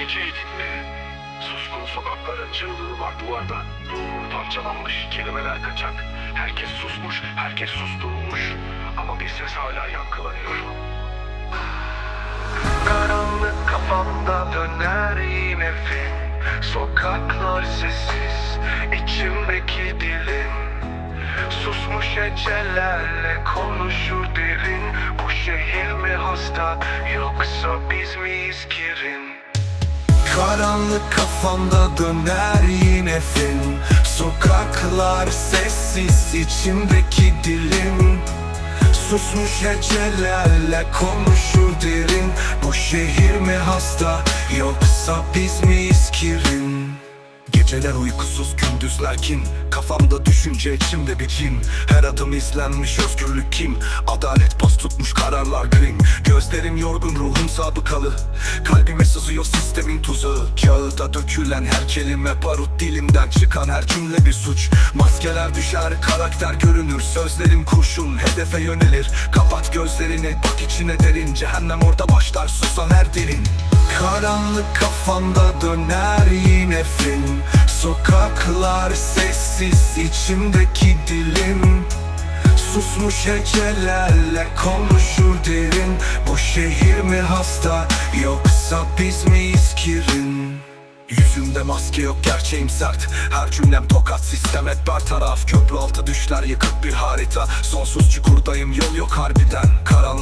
geceydi. Suskun sokakların çığlığı var duvarda. Parçalanmış kelimeler kaçak. Herkes susmuş, herkes susturulmuş. Ama bir ses hala yankılanıyor. Karanlık kafamda döner yine film Sokaklar sessiz, içimdeki dilim Susmuş ecelerle konuşur derin Bu şehir mi hasta yoksa biz miyiz kirin? Karanlık kafamda döner yine film. Sokaklar sessiz içimdeki dilim. Susmuş hecelerle konuşur derin. Bu şehir mi hasta yoksa biz miyiz kirin? Geceler uykusuz gündüzler kin. Kafamda düşünce içimde bir kin. Her adım izlenmiş özgürlük kim? Adalet bas tutmuş Gözlerim yorgun ruhum sabıkalı. Kalbime sızıyor sistemin tuzu Kağıda dökülen her kelime barut Dilimden çıkan her cümle bir suç. Maskeler düşer karakter görünür. Sözlerim kurşun hedefe yönelir. Kapat gözlerini bak içine derin Cehennem orada başlar susan her dilin. Karanlık kafamda döner yine film. Sokaklar sessiz içimdeki dilim Susmuş hecelerle konuşur derin. Bu şehir mi hasta yoksa biz miyiz kirin Yüzümde maske yok gerçeğim sert. Her cümlem tokat sistem et bertaraf Köprü altı düşler yıkık bir harita. Sonsuz çukurdayım yol yok harbiden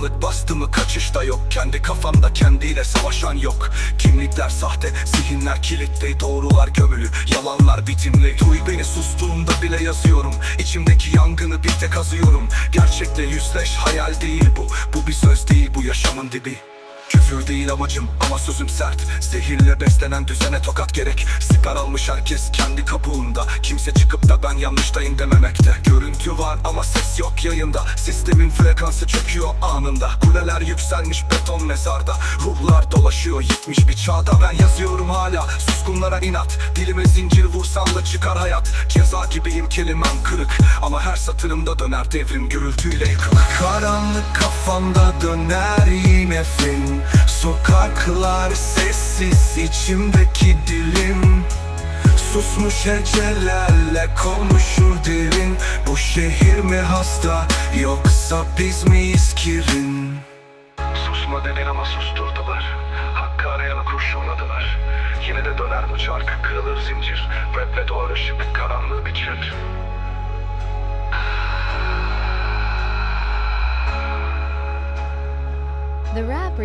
Karanlık bastı mı kaçışta yok. Kendi kafamda kendiyle savaşan yok. Kimlikler sahte zihinler kilitli Doğrular gömülü yalanlar bitimli. Duy beni sustuğumda bile yazıyorum. İçimdeki yangını bir tek azıyorum. Gerçekle yüzleş hayal değil bu. Bu bir söz değil bu yaşamın dibi Küfür değil amacım. Ama sözüm sert. Zehirle beslenen düzene tokat gerek. Siper almış herkes kendi kabuğunda. Kimse çıkıp da ben yanlıştayım dememekte. Görüntü var ama ses yok yayında. Sistemin frekansı çöküyor anında. Kuleler yükselmiş beton mezarda. Ruhlar dolaşıyor yitmiş bir çağda. Ben yazıyorum hala. Suskunlara inat. Dilime zincir vursan da çıkar hayat. Ceza gibiyim kelimem kırık. Ama her satırımda döner devrim gürültüyle yıkılır Karanlık kafamda döner yine film Sokaklar sessiz içimdeki dilim Susmuş hecelerle konuşur derin Bu şehir mi hasta yoksa biz miyiz kirin Susma dedin ama susturdular. Hakkı arayana kurşunladılar. Yine de döner bu çark, kırılır zincir. Raple doğar ışık, karanlığı biçer. The rapper